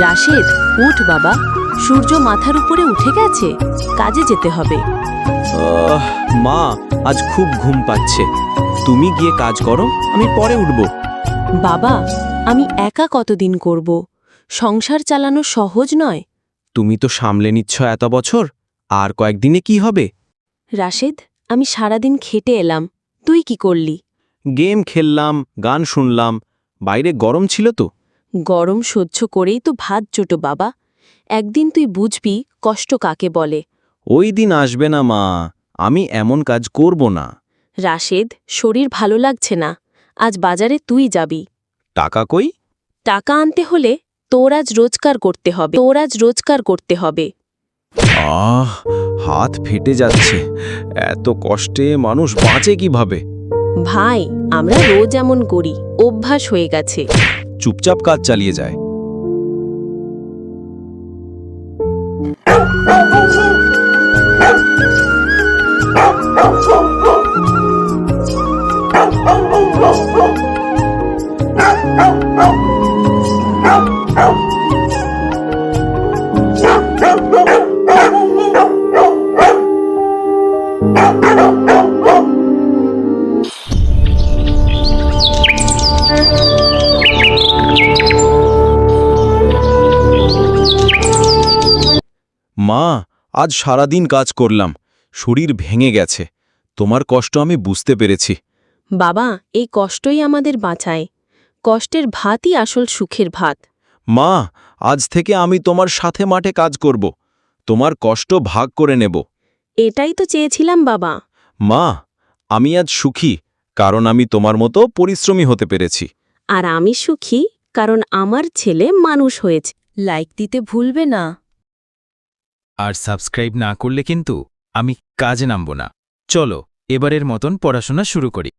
রাশেদ উঠ বাবা সূর্য মাথার উপরে উঠে গেছে কাজে যেতে হবে। আহ, মা আজ খুব ঘুম পাচ্ছে। তুমি গিয়ে কাজ করো আমি পরে উঠব। বাবা আমি একা কতদিন করব? সংসার চালানো সহজ নয়। তুমি তো সামলে নিচ্ছ এত বছর আর কয়েকদিনে কি হবে? রাশেদ আমি সারাদিন খেটে এলাম তুই কি করলি? গেম খেললাম গান শুনলাম বাইরে গরম ছিল তো। গরম সহ্য করেই তো ভাত চোটো বাবা। একদিন তুই বুঝবি কষ্ট কাকে বলে। ওই দিন আসবে না মা আমি এমন কাজ করব না। রাশেদ শরীর ভালো লাগছে না। আজ বাজারে তুই যাবি। টাকা কই? টাকা আনতে হলে তোর আজ রোজগার করতে হবে। তোর আজ রোজগার করতে হবে। আহ হাত ফেটে যাচ্ছে। এত কষ্টে মানুষ বাঁচে কীভাবে? ভাই আমরা রোজ এমন করি। অভ্যাস হয়ে গেছে। চুপচাপ কাজ চালিয়ে যায় মা আজ সারাদিন কাজ করলাম শরীর ভেঙে গেছে তোমার কষ্ট আমি বুঝতে পেরেছি। বাবা এই কষ্টই আমাদের বাঁচায়। কষ্টের ভাতই আসল সুখের ভাত। মা আজ থেকে আমি তোমার সাথে মাঠে কাজ করব তোমার কষ্ট ভাগ করে নেব। এটাই তো চেয়েছিলাম বাবা। মা আমি আজ সুখী কারণ আমি তোমার মতো পরিশ্রমী হতে পেরেছি। আর আমি সুখী কারণ আমার ছেলে মানুষ হয়েছে। লাইক দিতে ভুলবে না। আর সাবস্ক্রাইব না করলে কিন্তু আমি কাজে নামব না। চলো, এবারের মতন পড়াশোনা শুরু করি।